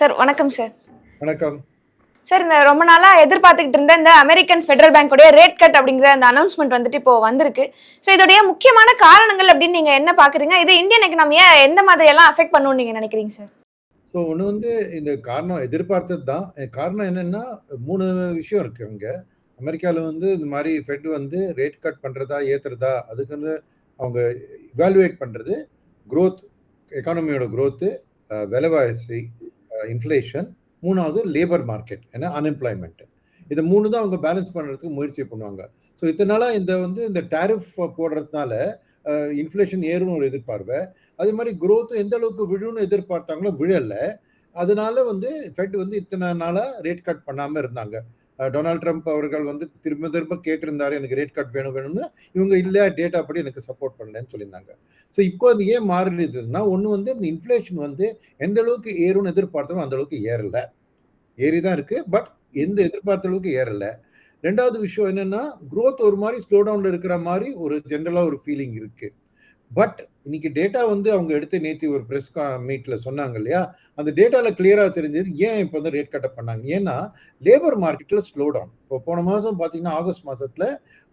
Sir வணக்கம் sir. வணக்கம். Sir இந்த ரொம்ப நாளா எதிர்பார்த்துக்கிட்டு இருந்த இந்த அமெரிக்கன் ஃபெடரல் பேங்கோடைய ரேட் கட் அப்படிங்கிற அந்த அனௌன்ஸ்மெண்ட் வந்துட்டு இப்போ வந்திருக்கு. ஸோ இதோடைய முக்கியமான காரணங்கள் அப்படின்னு நீங்க என்ன பாக்குறீங்க? இது இந்தியன் எக்கனாமியை எந்த மாதிரி எல்லாம் அஃபெக்ட் பண்ணும்னு நீங்க நினைக்கிறீங்க சார்? ஸோ ஒன்று வந்து இந்த காரணம் எதிர்பார்த்தது தான். காரணம் என்னென்னா மூணு விஷயம் இருக்குது அங்கே. அமெரிக்காவில் வந்து இந்த மாதிரி ஃபெட் வந்து ரேட் கட் பண்ணுறதா ஏற்றுறதா அதுக்கு வந்து அவங்க இவாலுவேட் பண்ணுறது க்ரோத் எக்கானமியோட க்ரோத்து விலைவாசி இன்ஃப்ளேஷன் மூணாவது லேபர் மார்க்கெட் ஏன்னா அன்எம்ப்ளாய்மெண்ட் இதை மூணு தான் அவங்க பேலன்ஸ் பண்ணுறதுக்கு முயற்சி பண்ணுவாங்க. ஸோ இத்தனை நாளாக இந்த வந்து இந்த டேரிஃப் போடுறதுனால இன்ஃப்ளேஷன் ஏறும்னு ஒரு எதிர்பார்வை அதே மாதிரி growth எந்த அளவுக்கு விழுன்னு எதிர்பார்த்தாங்களோ விழலை. அதனால வந்து ஃபெட் வந்து இத்தனை நாளாக ரேட் கட் பண்ணாமல் இருந்தாங்க. டொனால்ட் ட்ரம்ப் அவர்கள் வந்து திரும்ப திரும்ப கேட்டிருந்தாரு எனக்கு ரேட் கட் வேணும் வேணும்னு. இவங்க இல்லை டேட்டா படி எனக்கு சப்போர்ட் பண்ணலன்னு சொல்லியிருந்தாங்க. ஸோ இப்போ அது ஏன் மாறிடுதுன்னா ஒன்று வந்து இந்த இன்ஃப்ளேஷன் வந்து எந்த அளவுக்கு ஏறும்னு எதிர்பார்த்தோம் அந்த அளவுக்கு ஏறல. ஏறி தான் இருக்குது பட் எந்த எதிர்பார்த்த அளவுக்கு ஏறலை. ரெண்டாவது விஷயம் என்னென்னா க்ரோத் ஒரு மாதிரி ஸ்லோ டவுனில் இருக்கிற மாதிரி ஒரு ஜென்ரலாக ஒரு ஃபீலிங் இருக்குது பட் இன்னைக்கு டேட்டா வந்து அவங்க எடுத்து நேத்தி ஒரு ப்ரெஸ் மீட்ல சொன்னாங்க இல்லையா? அந்த டேட்டால கிளியரா தெரிஞ்சது ஏன் இப்போ வந்து ரேட் கட்ட பண்ணாங்க? ஏன்னா லேபர் மார்க்கெட்ல ஸ்லோ டவுன் இப்போ போன மாசம் பார்த்தீங்கன்னா ஆகஸ்ட் மாசத்துல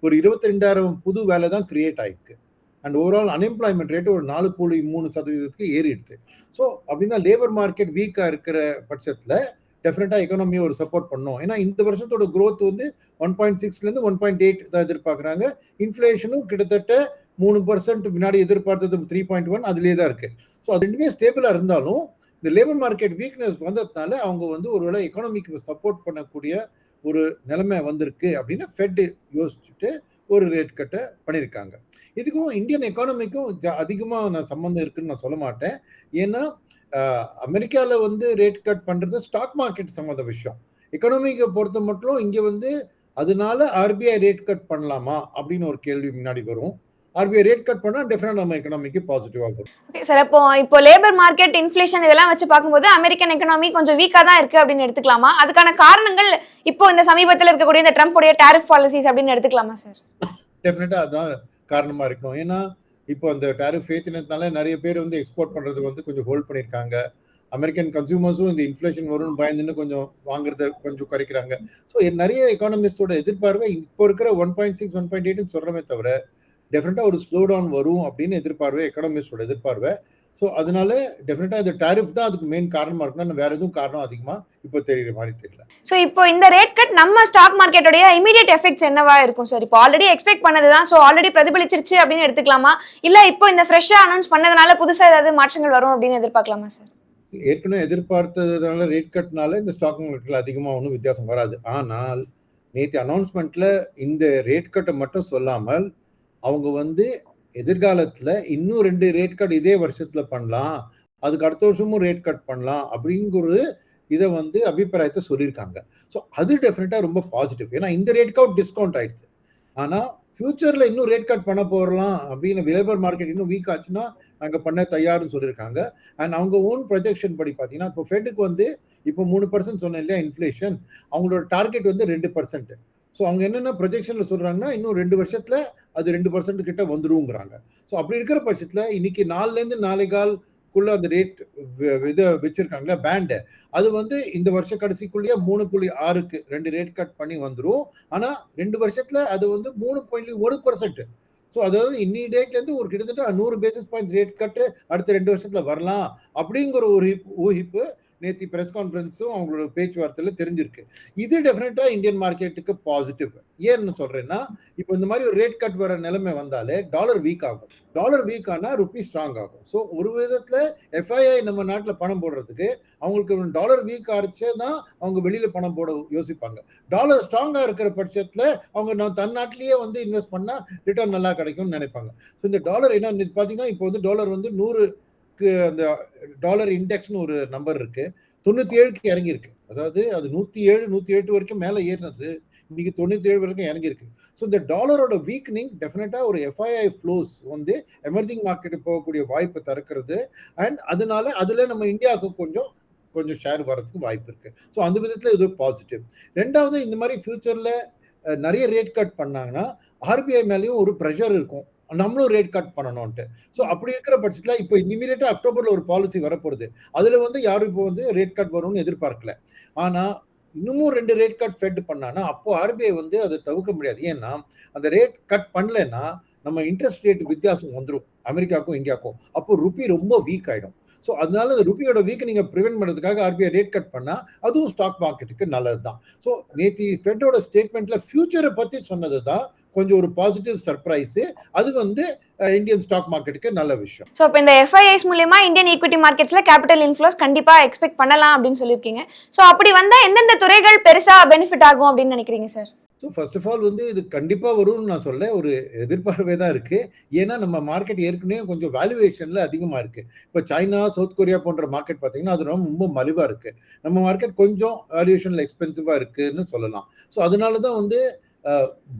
ஒரு இருபத்தி ரெண்டாயிரம் புது வேலை தான் கிரியேட் ஆயிருக்கு. அண்ட் ஓவரால் அன்எம்ப்ளாய்மெண்ட் ரேட் ஒரு நாலு புள்ளி மூணு சதவீதத்துக்கு ஏறிடுது. ஸோ அப்படின்னா லேபர் மார்க்கெட் வீக்காக இருக்கிற பட்சத்தில் டெஃபினட்டாக எக்கனாமியை ஒரு சப்போர்ட் பண்ணோம். ஏன்னா இந்த வருஷத்தோட க்ரோத் வந்து ஒன் பாயிண்ட் சிக்ஸ்லேருந்து ஒன் பாயிண்ட் எயிட் தான் எதிர்பார்க்குறாங்க. இன்ஃப்ளேஷனும் கிட்டத்தட்ட மூணு பர்சன்ட் முன்னாடி எதிர்பார்த்தது த்ரீ பாயிண்ட் ஒன் அதுலேயே தான் இருக்கு. ஸோ அது ரெண்டுமே ஸ்டேபிளாக இருந்தாலும் இந்த லேபர் மார்க்கெட் வீக்னஸ் வந்ததுனால அவங்க வந்து ஒருவேளை எக்கனாமிக்கு சப்போர்ட் பண்ணக்கூடிய ஒரு நிலைமை வந்திருக்கு அப்படின்னு ஃபெட் யோசிச்சுட்டு ஒரு ரேட் கட்டை பண்ணியிருக்காங்க. இதுக்கும் இந்தியன் எக்கானமிக்கும் அதிகமாக நான் சம்மந்தம் இருக்குன்னு நான் சொல்ல மாட்டேன். ஏன்னா அமெரிக்காவில் வந்து ரேட் கட் பண்ணுறது ஸ்டாக் மார்க்கெட் சம்மந்த விஷயம். எக்கனாமிக்கை பொறுத்த மட்டும் இங்கே வந்து அதனால ஆர்பிஐ ரேட் கட் பண்ணலாமா? அப்படின்னு ஒரு கேள்வி முன்னாடி வரும். ஆர்பிஐ ரேட் கட் பண்ணால் டெஃபினட் நம்ம எக்கனாமிக்கு பாசிட்டிவாக வரும். ஓகே சார் இப்போ இப்போ லேபர் மார்க்கெட் இன்ஃப்ளேஷன் இதெல்லாம் வச்சு பார்க்கும்போது அமெரிக்கன் எக்கனாமி கொஞ்சம் வீக்காக தான் இருக்கு அப்படின்னு எடுத்துக்கலாமா? அதுக்கான காரணங்கள் இப்போ இந்த சமீபத்தில் இருக்கக்கூடிய இந்த ட்ரம்ப்புடைய டேரிஃப் பாலிசிஸ் அப்படின்னு எடுத்துக்கலாமா சார் டெஃபினட்டாக அதுதான் காரணமாக இருக்கும். ஏன்னா இப்போ அந்த டேரிஃப் ஏற்றினதுனால நிறைய பேர் வந்து எக்ஸ்போர்ட் பண்ணுறது வந்து கொஞ்சம் ஹோல்ட் பண்ணியிருக்காங்க அமெரிக்கன் கன்சியூமர்ஸும் இந்த இன்ஃப்ளேஷன் வரும்னு பயந்துன்னு கொஞ்சம் வாங்குறத கொஞ்சம் குறைக்கிறாங்க. ஸோ நிறைய எக்கானமிஸ்டோட எதிர்பார்வை இப்போ இருக்கிற one point six one point எயிட்னு சொல்கிறமே தவிர டெஃபினட்டாக ஒரு ஸ்லோ டவுன் வரும் அப்படின்னு எதிர்பார்வை எக்கானமிஸ்டோட எதிர்பார்வை. ஸோ அதனால டெஃபினட்டாக இந்த டேரிஃப் தான் அதுக்கு மெயின் காரணமாக இருக்குன்னா வேற எதுவும் காரணம் அதிகமாக இப்போ தெரியுற மாதிரி தெரியல. ஸோ இப்போ இந்த ரேட் கட் நம்ம ஸ்டாக் மார்க்கெட்டோடைய இமீடியட் எஃபெக்ட்ஸ் என்னவா இருக்கும் சார் இப்போ ஆல்ரெடி எக்ஸ்பெக்ட் பண்ணது தான் ஸோ ஆல்ரெடி பிரதிபலிச்சிருச்சு அப்படின்னு எடுத்துக்கலாமா? இல்லை இப்போ இந்த ஃப்ரெஷ்ஷாக அனௌன்ஸ் பண்ணதுனால புதுசாக ஏதாவது மாற்றங்கள் வரும் அப்படின்னு எதிர்பார்க்கலாமா சார் ஏற்கனவே எதிர்பார்த்ததுனால ரேட் கட்னால இந்த ஸ்டாக் மார்க்கெட்டில் அதிகமாக ஒன்றும் வித்தியாசம் வராது. ஆனால் நேற்று அனௌன்ஸ்மெண்ட்டில் இந்த ரேட் கட்டை மட்டும் சொல்லாமல் அவங்க வந்து எதிர்காலத்தில் இன்னும் ரெண்டு ரேட் கட் இதே வருஷத்தில் பண்ணலாம். அதுக்கு அடுத்த வருஷமும் ரேட் கட் பண்ணலாம் அப்படிங்கிற இதை வந்து அபிப்பிராயத்தை சொல்லியிருக்காங்க. ஸோ அது டெஃபினட்டாக ரொம்ப பாசிட்டிவ் ஏன்னா இந்த ரேட் கவுட் டிஸ்கவுண்ட் ஆயிடுது ஆனால் ஃபியூச்சரில் இன்னும் ரேட் கட் பண்ண போகலாம் அப்படின்னு லேபர் மார்க்கெட் இன்னும் வீக் ஆச்சுன்னா நாங்கள் பண்ண தயார்னு சொல்லியிருக்காங்க. அண்ட் அவங்க ஓன் ப்ரொஜெக்ஷன் படி பார்த்தீங்கன்னா இப்போ ஃபெட்டுக்கு வந்து இப்போ மூணு பர்சன்ட் சொன்னேன் இல்லையா இன்ஃப்ளேஷன் அவங்களோட டார்கெட் வந்து ரெண்டு பர்சன்ட் ஸோ அவங்க என்னென்ன ப்ரொஜெக்ஷனில் சொல்கிறாங்கன்னா இன்னும் ரெண்டு வருஷத்தில் அது ரெண்டு பர்சன்ட் கிட்ட வந்துருங்கிறாங்க. ஸோ அப்படி இருக்கிற பட்சத்தில் இன்னைக்கு நாலுலேருந்து நாளை கால்குள்ள அந்த ரேட் இதை வச்சுருக்காங்களே பேண்டு அது வந்து இந்த வருஷ கடைசிக்குள்ளேயே மூணு புள்ளி ஆறுக்கு ரெண்டு ரேட் கட் பண்ணி வந்துடும் ஆனால் ரெண்டு வருஷத்தில் அது வந்து மூணு புள்ளி ஒரு பர்சன்ட் ஸோ அதாவது இன்னி டேட்லேருந்து ஒரு கிட்டத்தட்ட நூறு பேசிஸ் பாயிண்ட்ஸ் ரேட் கட்டு அடுத்த ரெண்டு வருஷத்தில் வரலாம் அப்படிங்கிற ஒரு ஊகிப்பு நேற்று ப்ரெஸ் கான்ஃபரன்ஸும் அவங்களோட பேச்சுவார்த்தையில் தெரிஞ்சிருக்கு. இது டெஃபினட்டாக இந்தியன் மார்க்கெட்டுக்கு பாசிட்டிவ் ஏன்னு சொல்கிறேன்னா இப்போ இந்த மாதிரி ஒரு ரேட் கட் வர நிலைமை வந்தாலே டாலர் வீக் ஆகும். டாலர் வீக் ஆனால் ருப்பி ஸ்ட்ராங் ஆகும். ஸோ ஒரு விதத்தில் எஃப்ஐஐ நம்ம நாட்டில் பணம் போடுறதுக்கு அவங்களுக்கு டாலர் வீக் ஆரிச்சே தான் அவங்க வெளியில் பணம் போட யோசிப்பாங்க. டாலர் ஸ்ட்ராங்காக இருக்கிற பட்சத்தில் அவங்க நான் தன் நாட்டிலேயே வந்து இன்வெஸ்ட் பண்ணால் ரிட்டர்ன் நல்லா கிடைக்கும்னு நினைப்பாங்க. ஸோ இந்த டாலர் என்ன பார்த்தீங்கன்னா இப்போ வந்து டாலர் வந்து நூறு அந்த டாலர் இண்டெக்ஸ்னு ஒரு நம்பர் இருக்கு. தொண்ணூத்தி ஏழுக்கு இறங்கியிருக்கு. அதாவது அது நூத்தி ஏழு நூத்தி எட்டு வரைக்கும் மேல ஏறினது. இன்னைக்கு தொண்ணூத்தி ஏழு வரைக்கும் இறங்கியிருக்கு. ஸோ இந்த டாலரோட வீக்னிங் டெஃபினட்டா ஒரு எஃப்ஐஐ ஃப்ளோஸ் வந்து எமர்ஜிங் மார்க்கெட்டு போகக்கூடிய வாய்ப்பை திறக்கிறது அண்ட் அதனால அதுல நம்ம இந்தியாவுக்கு கொஞ்சம் கொஞ்சம் ஷேர் வரதுக்கு வாய்ப்பு இருக்கு. ஸோ அந்த விதத்தில் இது பாசிட்டிவ் ரெண்டாவது இந்த மாதிரி ஃபியூச்சர்ல நிறைய ரேட் கட் பண்ணாங்கன்னா ஆர்பிஐ மேலேயும் ஒரு ப்ரெஷர் இருக்கும். நம்மளும் ரேட் கட் பண்ணணும்ன்ட்டு. ஸோ அப்படி இருக்கிற பட்சத்தில் இப்போ இமிடியேட்டாக அக்டோபரில் ஒரு பாலிசி வரப்போகுது. அதில் வந்து யாரும் இப்போ வந்து ரேட் கட் வரும்னு எதிர்பார்க்கல. ஆனால் இன்னமும் ரெண்டு ரேட் கட் ஃபெட் பண்ணானா அப்போ ஆர்பிஐ வந்து அதை தவிர்க்க முடியாது. ஏன்னா அந்த ரேட் கட் பண்ணலைன்னா நம்ம இன்ட்ரெஸ்ட் ரேட் வித்தியாசம் வந்துடும் அமெரிக்காவுக்கும் இந்தியாவுக்கும். அப்போ ருபி ரொம்ப வீக் ஆகிடும் ஸோ அதனால அந்த ருபியோட வீக் நீங்கள் ப்ரிவென்ட் பண்ணுறதுக்காக ஆர்பிஐ ரேட் கட் பண்ணால் அதுவும் ஸ்டாக் மார்க்கெட்டுக்கு நல்லது தான் ஸோ நேற்று ஃபெட்டோட ஸ்டேட்மெண்ட்டில் ஃபியூச்சரை பற்றி சொன்னது தான் கொஞ்சம் ஒரு பாசிட்டிவ் சர்ப்ரைஸு அது வந்து இந்தியன் ஸ்டாக் மார்க்கெட்டுக்கு நல்ல விஷயம். ஸோ இப்போ இந்த எஃப்ஐஐஸ் மூலியமா இந்தியன் ஈக்விட்டி மார்க்கெட்ஸ்ல கேபிட்டல் இன்ஃப்ளோஸ் கண்டிப்பா எக்ஸ்பெக்ட் பண்ணலாம் அப்படின்னு சொல்லியிருக்கீங்க. ஸோ அப்படி வந்தா எந்தெந்த துறைகள் பெருசா பெனிஃபிட் ஆகும் அப்படின்னு நினைக்கிறீங்க sir so first of all வந்து இது கண்டிப்பாக வரும்னு நான் சொல்ல ஒரு எதிர்பார்ப்பே தான் இருக்குது ஏன்னா நம்ம மார்க்கெட் ஏற்கனவே கொஞ்சம் வேல்யூவேஷனில் அதிகமாக இருக்குது இப்போ சைனா சவுத் கொரியா போன்ற மார்க்கெட் பார்த்தீங்கன்னா அது ரொம்ப மலிவாக இருக்குது நம்ம மார்க்கெட் கொஞ்சம் வேல்யூவேஷனில் எக்ஸ்பென்சிவாக இருக்குன்னு சொல்லலாம். ஸோ அதனால தான் வந்து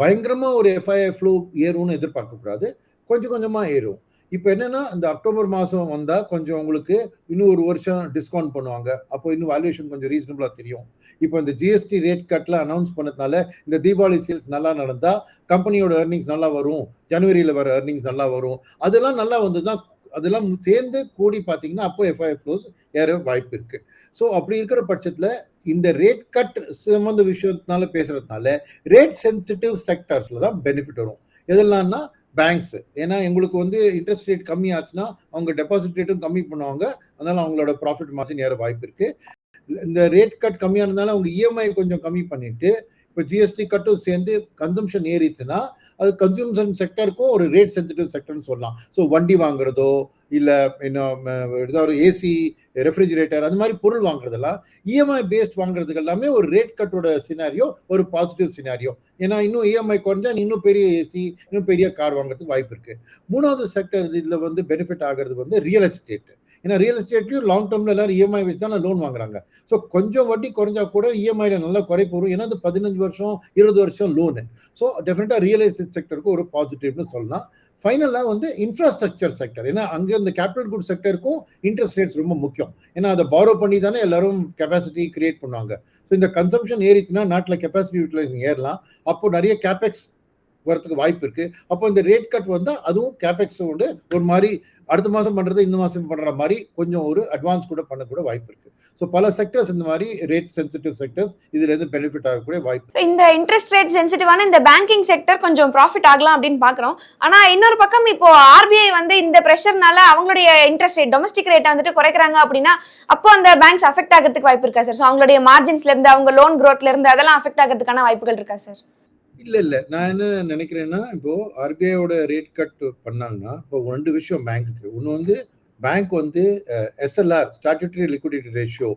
பயங்கரமாக ஒரு எஃப்ஐஐ ஃப்ளோ ஏறும்னு எதிர்பார்க்கக்கூடாது. கொஞ்சம் கொஞ்சமாக ஏறும். இப்போ என்னன்னா இந்த அக்டோபர் மாதம் வந்தால் கொஞ்சம் உங்களுக்கு இன்னும் ஒரு வருஷம் டிஸ்கவுண்ட் பண்ணுவாங்க. அப்போ இன்னும் வேல்யூஷன் கொஞ்சம் ரீசனபிளாக தெரியும். இப்போ இந்த ஜிஎஸ்டி ரேட் கட்டில் அனௌன்ஸ் பண்ணதுனால இந்த தீபாவளி சேல்ஸ் நல்லா நடந்தால் கம்பெனியோட ஏர்னிங்ஸ் நல்லா வரும். ஜனவரியில் வர ஏர்னிங்ஸ் நல்லா வரும். அதெல்லாம் நல்லா வந்து தான் அதெல்லாம் சேர்ந்து கூடி பார்த்தீங்கன்னா அப்போ எஃப்ஐ ஃப்ளோஸ் ஏற வாய்ப்பு இருக்கு. ஸோ அப்படி இருக்கிற பட்சத்தில் இந்த ரேட் கட் சம்மந்த விஷயத்தினால பேசுறதுனால ரேட் சென்சிட்டிவ் செக்டர்ஸில் தான் பெனிஃபிட் வரும். எதெல்லாம்னா பேங்க்ஸ் ஏன்னா எங்களுக்கு வந்து இன்ட்ரெஸ்ட் ரேட் கம்மி ஆச்சுன்னா அவங்க டெபாசிட் ரேட்டும் கம்மி பண்ணுவாங்க. அதனால அவங்களோட ப்ராஃபிட் மார்ஜின் ஏற வாய்ப்பு இருக்கு. இந்த ரேட் கட் கம்மியானதுனால அவங்க இஎம்ஐ கொஞ்சம் கம்மி பண்ணிட்டு இப்போ ஜிஎஸ்டி கட்டும் சேர்ந்து கன்சம்ஷன் ஏறிச்சுன்னா அது கன்சூம்ஷன் செக்டருக்கும் ஒரு ரேட் சென்சிட்டிவ் செக்டர்னு சொல்லலாம். ஸோ வண்டி வாங்குறதோ இல்லை இன்னும் ஏதாவது ஒரு ஏசி ரெஃப்ரிஜிரேட்டர் அந்த மாதிரி பொருள் வாங்குறதெல்லாம் இஎம்ஐ பேஸ்ட் வாங்குறதுக்கு எல்லாமே ஒரு ரேட் கட்டோட சினாரியோ ஒரு பாசிட்டிவ் சினாரியோ ஏன்னா இன்னும் இஎம்ஐ குறைஞ்சா இன்னும் பெரிய ஏசி இன்னும் பெரிய கார் வாங்குறதுக்கு வாய்ப்பு இருக்குது மூணாவது செக்டர் இதில் வந்து பெனிஃபிட் ஆகிறது வந்து ரியல் எஸ்டேட் ஏன்னா ரியல் எஸ்டேட்லையும் லாங் டேர்மில் எல்லாரும் இஎம்ஐ வச்சு தான் லோன் வாங்குறாங்க. ஸோ கொஞ்சம் வட்டி குறைஞ்சா கூட இஎம்ஐயில் நல்லா குறைப்பு வரும். ஏன்னா அது பதினஞ்சு வருஷம் இருபது வருஷம் லோனு ஸோ டெஃபினட்டாக ரியல் எஸ்டேட் செக்டருக்கு ஒரு பாசிட்டிவ்னு சொல்லலாம். ஃபைனலாக வந்து இன்ஃப்ராஸ்ட்ரக்சர் செக்டர் ஏன்னா அங்கே இந்த கேபிட்டல் குட் செக்டருக்கும் இன்ட்ரெஸ்ட் ரேட்ஸ் ரொம்ப முக்கியம். ஏன்னா அதை பாரோ பண்ணி தானே எல்லாரும் கெப்பாசிட்டி கிரியேட் பண்ணுவாங்க. ஸோ இந்த கன்சம்ஷன் ஏறிச்சுன்னா நாட்டில் கெப்பாசிட்டி யூட்டிலைசேஷன் ஏறலாம். அப்போ நிறைய கேபெக்ஸ் வரத்துக்கு வாய்ப்பு இருக்கு. அப்போ இந்த ரேட் கட் வந்தால் அதுவும் கேபெக்ஸ் வந்து ஒரு மாதிரி அடுத்த மாதம் பண்ணுறது இந்த மாதம் பண்ணுற மாதிரி கொஞ்சம் ஒரு அட்வான்ஸ் கூட பண்ணக்கூட வாய்ப்பு இருக்கு. ஸோ பல செக்டர்ஸ் இந்த மாதிரி ரேட் சென்சிட்டிவ் செக்டர்ஸ் இதுல இருந்து பெனிஃபிட் ஆகக்கூடிய வாய்ப்பு இந்த இன்ட்ரெஸ்ட் ரேட் சென்சிட்டிவான இந்த பேங்கிங் செக்டர் கொஞ்சம் ப்ராஃபிட் ஆகலாம் அப்படின்னு பார்க்குறோம் ஆனால் இன்னொரு பக்கம் இப்போ ஆர்பிஐ வந்து இந்த ப்ரெஷர்னால அவங்களுடைய இன்ட்ரெஸ்ட் ரேட் டொமஸ்டிக் ரேட்டை வந்துட்டு குறைக்கிறாங்க அப்படின்னா அப்போ அந்த பேங்க்ஸ் அஃபெக்ட் ஆகிறதுக்கு வாய்ப்பு இருக்கா சார் ஸோ அவங்களுடைய மார்ஜின்ஸ்ல இருந்து அவங்க லோன் க்ரோத்ல இருந்து அதெல்லாம் அஃபெக்ட் ஆகிறதுக்கான வாய்ப்புகள் இருக்கா சார் இல்லை இல்லை. நான் என்ன நினைக்கிறேன்னா இப்போ ஆர்பிஐயோட ரேட் கட் பண்ணாங்கன்னா இப்போ ரெண்டு விஷயம் பேங்க்குக்கு ஒன்று வந்து பேங்க் வந்து எஸ்எல்ஆர் ஸ்டாட்யூட்டரி லிக்விடிட்டி ரேஷியோ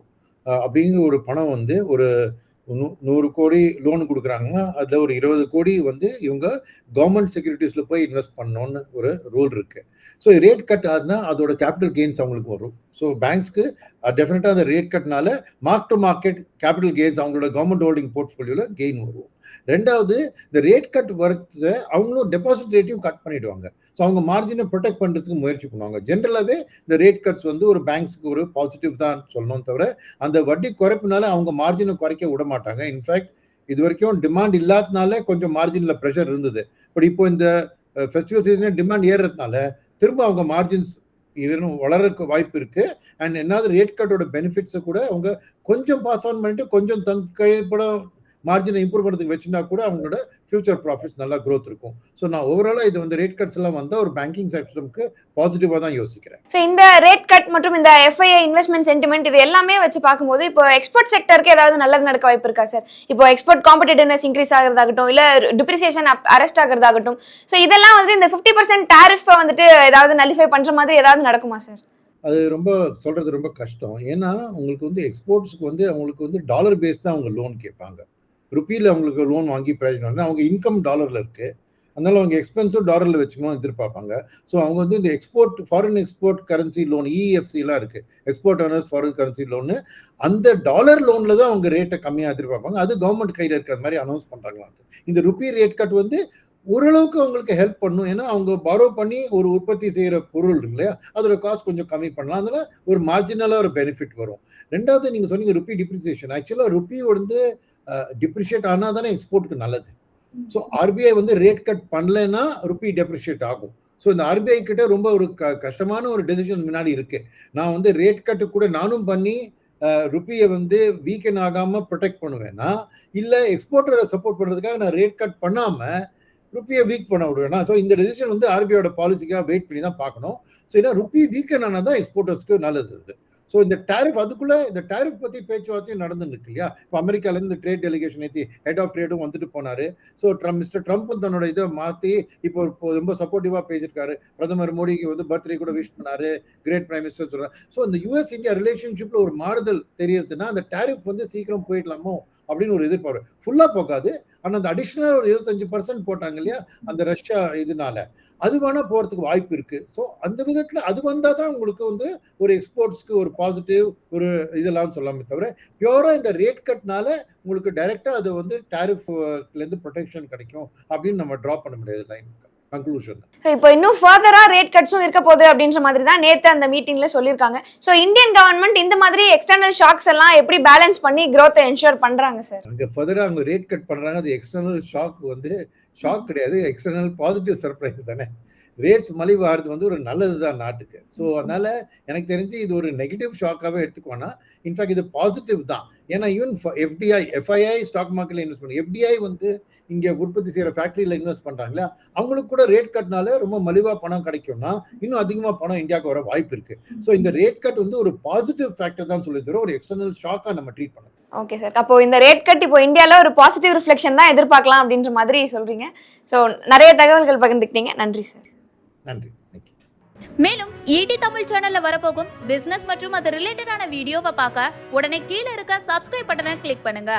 அப்படிங்கிற ஒரு பணம் வந்து ஒரு நூ- நூறு கோடி லோன் கொடுக்குறாங்கன்னா அதில் ஒரு இருபது கோடி வந்து இவங்க கவர்மெண்ட் செக்யூரிட்டிஸில் போய் இன்வெஸ்ட் பண்ணணும்னு ஒரு ரூல் இருக்கு. ஸோ ரேட் கட் ஆகுதுன்னா அதோட கேபிட்டல் கெயின்ஸ் அவங்களுக்கு வரும். ஸோ பேங்க்ஸ்க்கு டெஃபினட்டாக அந்த rate கட்னால mark to market capital gains அவங்களோட கவர்மெண்ட் ஹோல்டிங் போர்ட்ஃபோலியோவில் கெயின் வரும். ரெண்டாவது இந்த ரேட் கட் வரது அவங்களும் டெபாசிட் ரேட்டையும் கட் பண்ணிடுவாங்க. ஸோ அவங்க மார்ஜினை ப்ரொடெக்ட் பண்ணுறதுக்கு முயற்சி பண்ணுவாங்க. ஜென்ரலாகவே இந்த ரேட் கட்ஸ் வந்து ஒரு பேங்க்ஸ்க்கு ஒரு பாசிட்டிவ் தான் சொல்லணும் தவிர அந்த வட்டி குறைப்பினால அவங்க மார்ஜினை குறைக்க விட மாட்டாங்க. இன்ஃபேக்ட் இது வரைக்கும் டிமாண்ட் இல்லாதனால கொஞ்சம் மார்ஜினில் ப்ரெஷர் இருந்தது. பட் இப்போ இந்த ஃபெஸ்டிவல் சீசனில் டிமாண்ட் ஏறுறதுனால திரும்ப அவங்க மார்ஜின்ஸ் இன்னும் வளர்றதுக்கு வாய்ப்பு இருக்கு. அண்ட் என்னது ரேட் கட்டோட பெனிஃபிட்ஸை கூட அவங்க கொஞ்சம் பாஸ் ஆன் பண்ணிட்டு கொஞ்சம் தன் கைப்பட மார்ஜினை இம்ப்ரூவ் பண்ணுறதுக்கு வச்சிருந்தா கூட அவங்களோட ஃபியூச்சர் ப்ராஃபிட்ஸ் நல்லா growth இருக்கும். ஸோ நான் ஓவராலாக இது வந்து ரேட் கட்ஸ் எல்லாம் வந்தால் ஒரு பேங்கிங் செக்டருக்கு பாசிட்டிவாக தான் யோசிக்கிறேன். ஸோ இந்த ரேட் கட் மற்றும் இந்த எஃப்ஐஐ இன்வெஸ்ட்மெண்ட் சென்டிமெண்ட் இது எல்லாமே வச்சு பார்க்கும்போது இப்போ எக்ஸ்போர்ட் செக்டருக்கு ஏதாவது நல்லது நடக்க வாய்ப்பு இருக்கா சார் இப்போ எக்ஸ்போர்ட் காம்படிட்டிவ்னஸ் இன்க்ரீஸ் ஆகிறதாகட்டும் இல்லை டிப்ரிசியேஷன் அரெஸ்ட் ஆகிறதாகட்டும். ஸோ இதெல்லாம் வந்து இந்த ஃபிஃப்டி பர்சன்ட் டேரிஃபை வந்துட்டு ஏதாவது நலிஃபை பண்ணுற மாதிரி ஏதாவது நடக்குமா சார் அது ரொம்ப சொல்றது ரொம்ப கஷ்டம். ஏன்னா உங்களுக்கு வந்து எக்ஸ்போர்ட்ஸ்க்கு வந்து அவங்களுக்கு வந்து டாலர் பேஸ் தான் அவங்க லோன் கேட்பாங்க. ருப்பியில் அவங்களுக்கு லோன் வாங்கி பிரயோஜனம் அவங்க இன்கம் டாலரில் இருக்குது அதனால அவங்க எக்ஸ்பென்சிவ் டாலரில் வச்சுக்கணும்னு எதிர்பார்ப்பாங்க. ஸோ அவங்க வந்து இந்த export foreign export currency loan இஎஃப்சிலாம் இருக்குது export earners foreign currency loan அந்த டாலர் லோனில் தான் அவங்க ரேட்டை கம்மியாக எதிர்பார்ப்பாங்க. அது கவர்மெண்ட் கையில் இருக்கிற மாதிரி அனௌன்ஸ் பண்ணுறாங்களாம் இந்த ருப்பி ரேட் கட் வந்து ஓரளவுக்கு அவங்களுக்கு ஹெல்ப் பண்ணும். ஏன்னா அவங்க பாரோ பண்ணி ஒரு உற்பத்தி செய்கிற பொருள் இருக்கு இல்லையா? அதோட காஸ்ட் கொஞ்சம் கம்மி பண்ணலாம். அதில் ஒரு மார்ஜினலாக ஒரு பெனிஃபிட் வரும். ரெண்டாவது நீங்கள் சொன்னீங்க ருப்பி டிப்ரிசியேஷன் ஆக்சுவலாக ருப்பி வந்து டிப்ரிஷியேட் ஆனால் தானே எக்ஸ்போர்ட்டுக்கு நல்லது. ஸோ ஆர்பிஐ வந்து ரேட் கட் பண்ணலைன்னா ருப்பி டெப்ரிஷியேட் ஆகும். ஸோ இந்த ஆர்பிஐ கிட்ட ரொம்ப ஒரு க கஷ்டமான ஒரு டெசிஷன் முன்னாடி இருக்கு. நான் வந்து ரேட் கட்டு கூட நானும் பண்ணி ருப்பியை வந்து வீக்கன் ஆகாம ப்ரொடெக்ட் பண்ணுவேன்னா இல்ல எக்ஸ்போர்ட்டரை சப்போர்ட் பண்றதுக்காக நான் ரேட் கட் பண்ணாம ருப்பியை வீக் பண்ண விடுவேனா ஸோ இந்த டெசிஷன் வந்து ஆர்பிஐயோட பாலிசிக்காக வெயிட் பண்ணி தான் பார்க்கணும். ஸோ ஏன்னா ருப்பி வீக்கன் ஆனால் தான் எக்ஸ்போர்ட்டர்ஸ்க்கு நல்லது ஸோ இந்த டேரிஃப் அதுக்குள்ளே இந்த டேரிஃப் பற்றி பேச்சுவார்த்தையும் நடந்துருக்கு இருக்கு இல்லையா? இப்போ அமெரிக்காலேருந்து ட்ரேட் டெலிகேஷன் ஏற்றி ஹெட் ஆஃப் ட்ரேடும் வந்துட்டு போனார். ஸோ ட்ரம்ப் மிஸ்டர் ட்ரம்ப்பும் தன்னோட இதை மாற்றி இப்போ இப்போ ரொம்ப சப்போர்ட்டிவாக பேசியிருக்காரு. பிரதமர் மோடிக்கு வந்து பர்த்டே கூட விஷ் பண்ணார். கிரேட் பிரைம் மினிஸ்டர் சொல்கிறார் ஸோ இந்த யூஎஸ் இந்தியா ரிலேஷன்ஷிப்பில் ஒரு மாறுதல் தெரியறதுன்னா அந்த டேரிஃப் வந்து சீக்கிரம் போயிடலாமோ அப்படின்னு ஒரு எதிர்பார்ப்பு. ஃபுல்லாக போகாது. ஆனால் அந்த அடிஷ்னல் ஒரு இருபத்தஞ்சு பர்சன்ட் போட்டாங்க இல்லையா? அந்த ரஷ்யா இதனால. அது வேணா போறதுக்கு வாய்ப்பு இருக்கு. ஸோ அந்த விதத்துல அது வந்தா தான் உங்களுக்கு வந்து ஒரு எக்ஸ்போர்ட்ஸ்க்கு ஒரு பாசிட்டிவ் ஒரு இதெல்லாம் சொல்லாமே தவிர பியூரா இந்த ரேட் கட்னால உங்களுக்கு டைரக்டா அது வந்து டேரிஃப்ல இருந்து ப்ரொடெக்ஷன் கிடைக்கும் அப்படின்னு நம்ம ட்ரா பண்ண முடியாது லைன் கன்க்ளூஷன் இப்போ இன்னும் ஃபர்தரா ரேட் கட்ஸும் இருக்க போகுது அப்படின்ற மாதிரி தான் நேத்து அந்த மீட்டிங்ல சொல்லியிருக்காங்க. ஸோ இந்தியன் கவர்மெண்ட் இந்த மாதிரி எக்ஸ்டர்னல் ஷாக்ஸ் எல்லாம் எப்படி பேலன்ஸ் பண்ணி growth என்ஷூர் பண்றாங்க சார் அங்க ஃபர்தரா அவங்க ரேட் கட் பண்றாங்க. அது எக்ஸ்டர்னல் ஷாக் வந்து ஷாக் கிடையாது எக்ஸ்டர்னல் பாசிட்டிவ் சர்ப்ரைஸ் தானே. ரேட்ஸ் மலிவாகிறது வந்து ஒரு நல்லது தான் நாட்டுக்கு ஸோ அதனால எனக்கு தெரிஞ்சு இது ஒரு நெகட்டிவ் ஷாக்காகவே எடுத்துக்கோனா இன்ஃபேக்ட் இது பாசிட்டிவ் தான். ஏன்னா ஈவன் எஃப்டிஐ எஃப்ஐஐ ஸ்டாக் மார்க்கெட்ல இன்வெஸ்ட் பண்ணி எஃப்டிஐ வந்து இங்க உற்பத்தி செய்யற ஃபேக்டரியில இன்வெஸ்ட் பண்றாங்களா அவங்களுக்கு கூட ரேட் கட்னால ரொம்ப மலிவா பணம் கிடைக்கும்னா இன்னும் அதிகமா பணம் இந்தியாவுக்கு வர வாய்ப்பு இருக்கு. ஸோ இந்த ரேட் கட் வந்து ஒரு பாசிட்டிவ் ஃபேக்டர் தான் சொல்லி தரும். ஒரு எக்ஸ்டர்னல் ஷாக்கா நம்ம ட்ரீட் பண்ணணும். ஓகே சார் அப்போ இந்த ரேட் கட் இப்போ இந்தியால ஒரு பாசிட்டிவ் ரிஃப்ளெக்ஷன் தான் எதிர்பார்க்கலாம் அப்படின்ற மாதிரி சொல்றீங்க. ஸோ நிறைய தகவல்கள் பகிர்ந்துக்கிட்டீங்க. நன்றி சார் நன்றி. தேங்க்யூ மேலும் ஈடி தமிழ் சேனல்ல வரப்போகும் பிசினஸ் மற்றும் அது ரிலேட்டடான வீடியோவை பார்க்க உடனே கீழே இருக்க சப்ஸ்கிரைப் பட்டனை கிளிக் பண்ணுங்க.